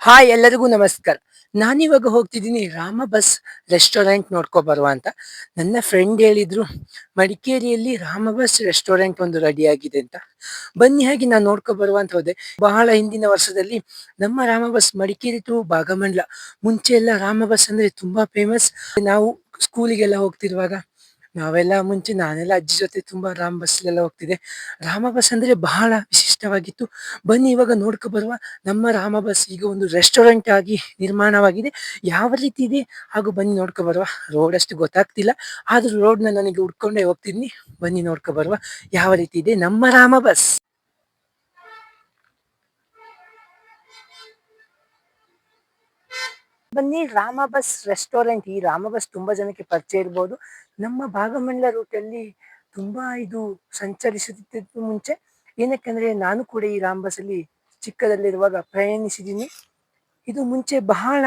Hi ಎಲ್ಲರಿಗೂ ನಮಸ್ಕಾರ. ನಾನಿವಾಗ ಹೋಗ್ತಿದ್ದೀನಿ ರಾಮ ಬಸ್ ರೆಸ್ಟೋರೆಂಟ್ ನೋಡ್ಕೊ ಬರುವ ಅಂತ. ನನ್ನ ಫ್ರೆಂಡ್ ಹೇಳಿದ್ರು, ಮಡಿಕೇರಿಯಲ್ಲಿ ರಾಮ ಬಸ್ ರೆಸ್ಟೋರೆಂಟ್ ಒಂದು ರೆಡಿ ಆಗಿದೆ ಅಂತ. ಬನ್ನಿ ಹಾಗೆ ನಾನು ನೋಡ್ಕೊ ಬರುವ ಅಂತ ಹೋದೆ. ಬಹಳ ಹಿಂದಿನ ವರ್ಷದಲ್ಲಿ ನಮ್ಮ ರಾಮ ಬಸ್ ಮಡಿಕೇರಿ ಟು ಭಾಗಮಂಡ್ಲ ಮುಂಚೆ ಎಲ್ಲ ರಾಮ ಬಸ್ ಅಂದ್ರೆ ತುಂಬಾ ಫೇಮಸ್ ನಾವು ಸ್ಕೂಲಿಗೆಲ್ಲ ಹೋಗ್ತಿರುವಾಗ ನಾವೆಲ್ಲ ಮುಂಚೆ ನಾನೆಲ್ಲ ಅಜ್ಜಿ ಜೊತೆ ತುಂಬಾ ರಾಮ್ ಬಸ್ಲೆಲ್ಲ ಹೋಗ್ತಿದ್ದೆ. ರಾಮ ಬಸ್ ಅಂದ್ರೆ ಬಹಳ ವಿಶಿಷ್ಟವಾಗಿತ್ತು ಬನ್ನಿ, ಇವಾಗ ನೋಡ್ಕೊ ಬರುವ ನಮ್ಮ ರಾಮ ಬಸ್ ಈಗ ಒಂದು ರೆಸ್ಟೋರೆಂಟ್ ಆಗಿ ನಿರ್ಮಾಣವಾಗಿದೆ. ಯಾವ ರೀತಿ ಇದೆ? ಹಾಗೂ ಬನ್ನಿ ನೋಡ್ಕೊ ಬರುವ ರೋಡ್ ಅಷ್ಟು ಗೊತ್ತಾಗ್ತಿಲ್ಲ. ಆದ್ರೂ ರೋಡ್ನ ನನಗೆ ಹುಡ್ಕೊಂಡೇ ಹೋಗ್ತಿದ್ನಿ ಬನ್ನಿ ನೋಡ್ಕೊ ಬರುವ ಯಾವ ರೀತಿ ಇದೆ ನಮ್ಮ ರಾಮ ಬಸ್. ಬನ್ನಿ, ರಾಮ ಬಸ್ ರೆಸ್ಟೋರೆಂಟ್ ಈ ರಾಮ ಬಸ್ ತುಂಬಾ ಜನಕ್ಕೆ ಪರಿಚಯ ಇರ್ಬೋದು. ನಮ್ಮ ಭಾಗಮಂಡಲ ರೂಟ್ ಅಲ್ಲಿ ತುಂಬಾ ಇದು ಸಂಚರಿಸುತ್ತಿದ್ದು ಮುಂಚೆ. ಏನಕ್ಕಂದ್ರೆ ನಾನು ಕೂಡ ಈ ರಾಮ ಬಸ್ ಅಲ್ಲಿ ಚಿಕ್ಕದಲ್ಲಿರುವಾಗ ಪ್ರಯಾಣಿಸಿದ್ದೀನಿ. ಇದು ಮುಂಚೆ ಬಹಳ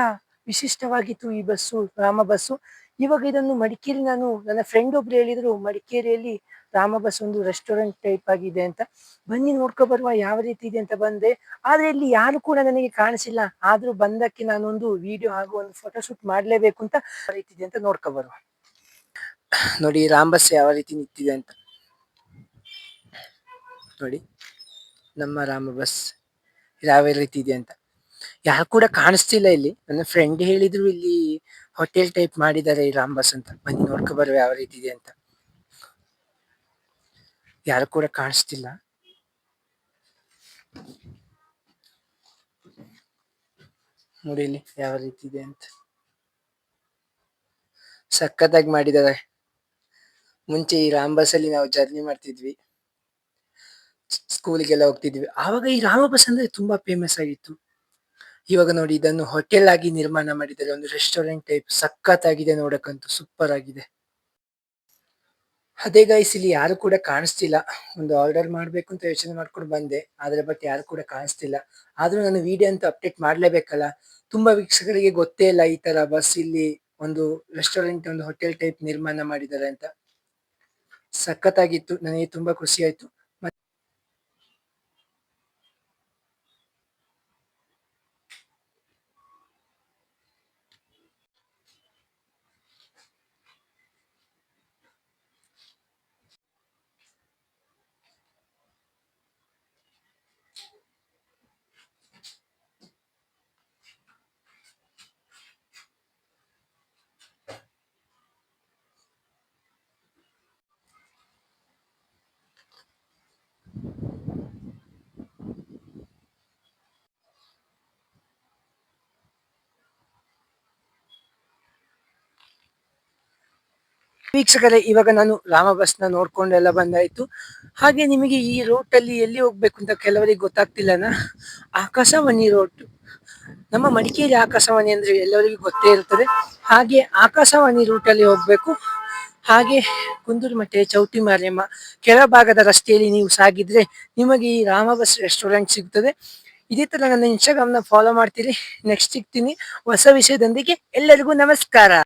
ವಿಶಿಷ್ಟವಾಗಿತ್ತು ಈ ಬಸ್ಸು, ರಾಮ ಬಸ್ಸು. ಇವಾಗ ಇದನ್ನು ಮಡಿಕೇರಿ ನಾನು ನನ್ನ ಫ್ರೆಂಡ್ ಒಬ್ರು ಹೇಳಿದ್ರು, ಮಡಿಕೇರಿಯಲ್ಲಿ ರಾಮ ಬಸ್ ಒಂದು ರೆಸ್ಟೋರೆಂಟ್ ಟೈಪ್ ಆಗಿದೆ ಅಂತ. ಬನ್ನಿ ನೋಡ್ಕೊ ಬರುವ ಯಾವ ರೀತಿ ಇದೆ ಅಂತ ಬಂದೆ. ಆದ್ರೆ ಇಲ್ಲಿ ಯಾರು ಕೂಡ ನನಗೆ ಕಾಣಿಸಿಲ್ಲ. ಆದ್ರೂ ಬಂದಕ್ಕೆ ನಾನೊಂದು ವಿಡಿಯೋ ಹಾಗೂ ಒಂದು ಫೋಟೋ ಶೂಟ್ ಮಾಡ್ಲೇಬೇಕು ಅಂತ ರೀತಿ ಇದೆ ಅಂತ ನೋಡ್ಕೊ ಬರುವ. ನೋಡಿ ರಾಮ್ ಬಸ್ ಯಾವ ರೀತಿ ನಿಂತಿದೆ ಅಂತ. ನೋಡಿ. ನಮ್ಮ ರಾಮ ಬಸ್ ಯಾವ ರೀತಿ ಇದೆ ಅಂತ. ಯಾರು ಕೂಡ ಕಾಣಿಸ್ತಿಲ್ಲ ಇಲ್ಲಿ. ನನ್ನ ಫ್ರೆಂಡ್ ಹೇಳಿದ್ರು ಇಲ್ಲಿ ಹೋಟೆಲ್ ಟೈಪ್ ಮಾಡಿದ್ದಾರೆ ಈ ರಾಮ್ ಬಸ್ ಅಂತ. ಬಂದು ನೋಡ್ಕೊ ಬರುವ ಯಾವ ರೀತಿ ಇದೆ ಅಂತ. ಯಾರು ಕೂಡ ಕಾಣಿಸ್ತಿಲ್ಲ. ನೋಡಿ ಇಲ್ಲಿ ಯಾವ ರೀತಿ ಇದೆ ಅಂತ. ಸಖತ್ತಾಗಿ ಮಾಡಿದ್ದಾರೆ. ಮುಂಚೆ ಈ ರಾಮ್ ಬಸ್ ಅಲ್ಲಿ ನಾವು ಜರ್ನಿ ಮಾಡ್ತಿದ್ವಿ. ಸ್ಕೂಲಿಗೆಲ್ಲ ಹೋಗ್ತಿದ್ವಿ. ಆವಾಗ ಈ ರಾಮ ಬಸ್ ಅಂದ್ರೆ ತುಂಬಾ ಫೇಮಸ್ ಆಗಿತ್ತು. ಇವಾಗ ನೋಡಿ ಇದನ್ನು ಹೋಟೆಲ್ ಆಗಿ ನಿರ್ಮಾಣ ಮಾಡಿದ್ದಾರೆ. ಒಂದು ರೆಸ್ಟೋರೆಂಟ್ ಟೈಪ್ ಸಖತ್ತಾಗಿದೆ ನೋಡಕ್ಕಂತೂ ಸೂಪರ್ ಆಗಿದೆ. ಅದೇ ಗೈಸ್ ಇಲ್ಲಿ ಯಾರು ಕೂಡ ಕಾಣಿಸ್ತಿಲ್ಲ. ಒಂದು ಆರ್ಡರ್ ಮಾಡ್ಬೇಕು ಅಂತ ಯೋಚನೆ ಮಾಡ್ಕೊಂಡು ಬಂದೆ. ಆದ್ರೆ ಬಟ್ ಯಾರು ಕೂಡ ಕಾಣಿಸ್ತಿಲ್ಲ. ಆದ್ರೂ ನಾನು ವಿಡಿಯೋ ಅಂತ ಅಪ್ಡೇಟ್ ಮಾಡ್ಲೇಬೇಕಲ್ಲ? ತುಂಬಾ ವೀಕ್ಷಕರಿಗೆ ಗೊತ್ತೇ ಇಲ್ಲ ಈ ತರ ಬಸ್ ಇಲ್ಲಿ ಒಂದು ರೆಸ್ಟೋರೆಂಟ್ ಒಂದು ಹೋಟೆಲ್ ಟೈಪ್ ನಿರ್ಮಾಣ ಮಾಡಿದ್ದಾರೆ ಅಂತ. ಸಖತ್ತಾಗಿತ್ತು. ನನಗೆ ತುಂಬಾ ಖುಷಿ ಆಯ್ತು. ವೀಕ್ಷಕರೇ, ಇವಾಗ ನಾನು ರಾಮ ಬಸ್ನ ನೋಡ್ಕೊಂಡೆಲ್ಲ ಬಂದಾಯ್ತು. ಹಾಗೆ ನಿಮಗೆ ಈ ರೋಟ್ ಅಲ್ಲಿ ಎಲ್ಲಿ ಹೋಗ್ಬೇಕು ಅಂತ ಕೆಲವರಿಗೆ ಗೊತ್ತಾಗ್ತಿಲ್ಲನ? ಆಕಾಶವಾಣಿ ರೋಡ್ ನಮ್ಮ ಮಡಿಕೇರಿ ಆಕಾಶವಾಣಿ ಅಂದ್ರೆ ಎಲ್ಲರಿಗೂ ಗೊತ್ತೇ ಇರ್ತದೆ. ಹಾಗೆ ಆಕಾಶವಾಣಿ ರೂಟ್ ಅಲ್ಲಿ ಹೋಗ್ಬೇಕು. ಹಾಗೆ ಕುಂದೂರು ಮಠೆ, ಚೌಟಿ ಮಾರಿಯಮ್ಮ ಕೆಳಭಾಗದ ರಸ್ತೆಯಲ್ಲಿ ನೀವು ಸಾಗಿದ್ರೆ ನಿಮಗೆ ಈ ರಾಮ ಬಸ್ ರೆಸ್ಟೋರೆಂಟ್ ಸಿಗ್ತದೆ. ಇದೇ ತರ ನನ್ನ ಇನ್ಸ್ಟಾಗ್ರಾಮ್ನ ಫಾಲೋ ಮಾಡ್ತೀರಿ. ನೆಕ್ಸ್ಟ್ ಸಿಗ್ತೀನಿ. ಹೊಸ ವಿಷಯದೊಂದಿಗೆ ಎಲ್ಲರಿಗೂ ನಮಸ್ಕಾರ.